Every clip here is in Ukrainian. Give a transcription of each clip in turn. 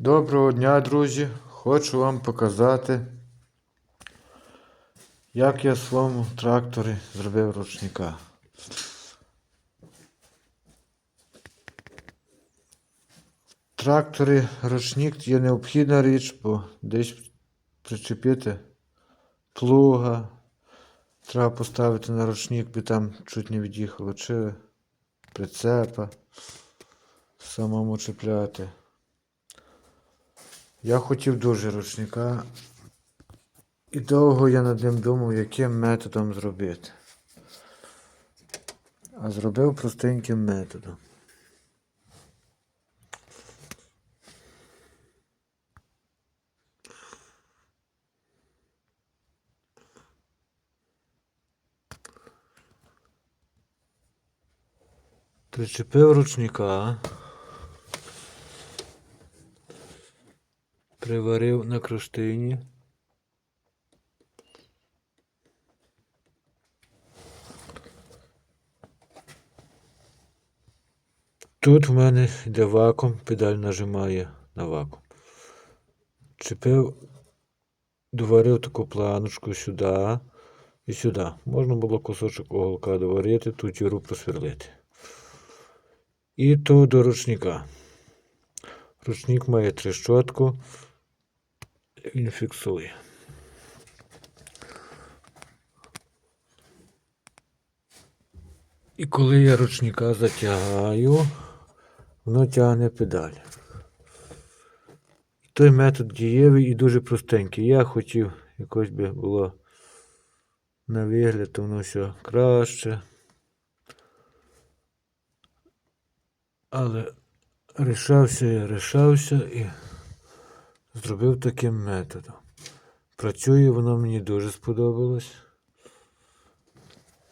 Доброго дня, друзі! Хочу вам показати, як я в своєму тракторі зробив ручника. В тракторі ручник є необхідна річ, бо десь причепити плуга. Треба поставити на ручник, бо там чуть не від'їхало, чи прицепа самому чіпляти. Я хотів дуже ручника. І довго я над ним думав, яким методом зробити. А зробив простеньким методом. Причепив ручника. Приварив на кронштейні. Тут в мене йде вакуум, педаль нажимає на вакуум. Чепив, доварив таку планочку сюди і сюди. Можна було кусочок уголка доварити, тут діру просверлити. І то до ручника. Ручник має трещотку, він фіксує. І коли я ручника затягаю, воно тягне педаль. Той метод дієвий і дуже простенький. Я хотів якось би було на вигляд, воно все краще. Але рішався я, рішався і зробив таким методом. Працює, воно мені дуже сподобалось.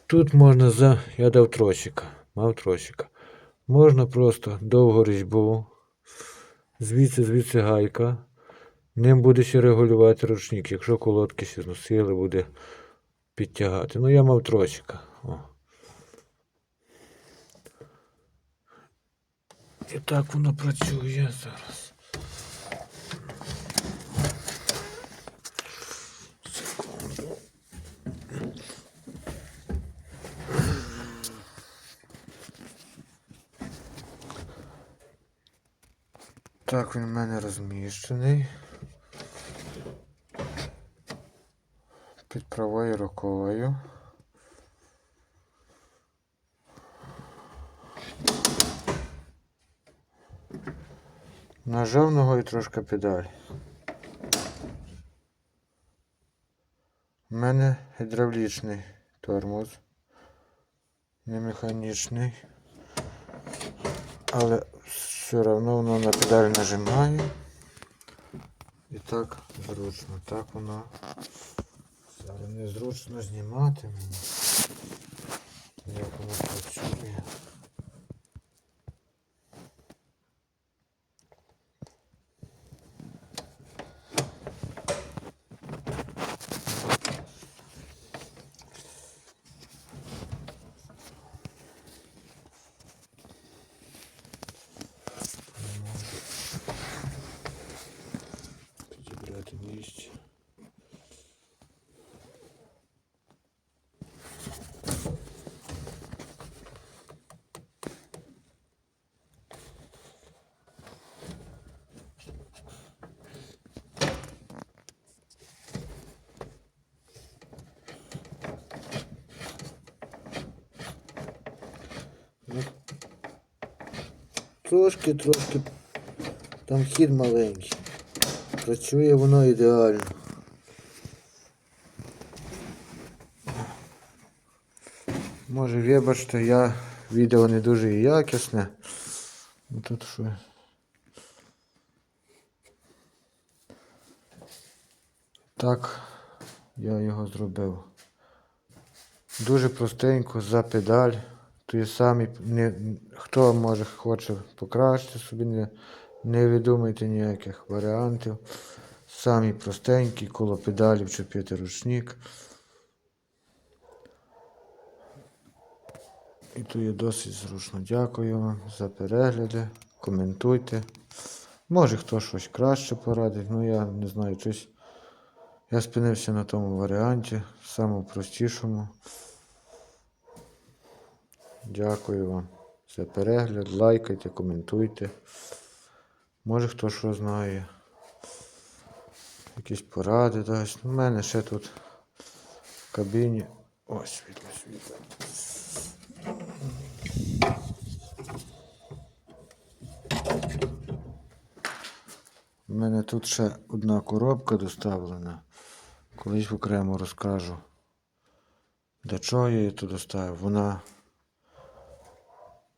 Тут можна за. Я дав тросика, мав тросика. Можна просто довгу різьбу, звідси звідси гайка. Ним буде ще регулювати ручник. Якщо колодки ще зносили, буде підтягати. Ну я мав тросика. О. І так воно працює зараз. Так він в мене розміщений. Під правою рукою. Нажав ногою трошки педаль. У мене гідравлічний тормоз, не механічний. Але все одно воно на педаль нажимає. І так зручно. Так воно. Зараз незручно знімати мені. Як воно Підібрати місце. Ну, Трошки, трошки там хід маленький. Працює воно ідеально. Може вибачте, я відео не дуже якісне. Ну тут що. Так я його зробив. Дуже простенько за педаль. Той самі не, хто може хоче покращити собі, не, не видумайте ніяких варіантів. Самі простенькі, коло педалів чіпити ручник. І то є досить зручно. Дякую вам за перегляди. Коментуйте. Може хто щось краще порадить, ну я не знаю, щось. Я спинився на тому варіанті, самому простішому. Дякую вам за перегляд. Лайкайте, коментуйте. Може хто що знає. Якісь поради дасть. У мене ще тут в кабіні. Ось світло, світло. У мене тут ще одна коробка доставлена. Колись окремо розкажу. Для чого я її тут доставив? Вона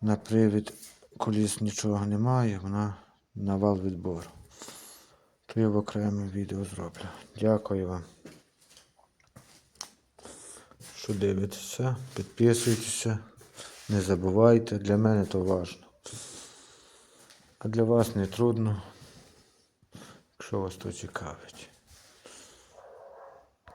на привід коліс нічого немає, вона на вал відбору. То я в окреме відео зроблю. Дякую вам. Що дивитеся, підписуйтеся, не забувайте, для мене то важно. А для вас не трудно, якщо вас то цікавить.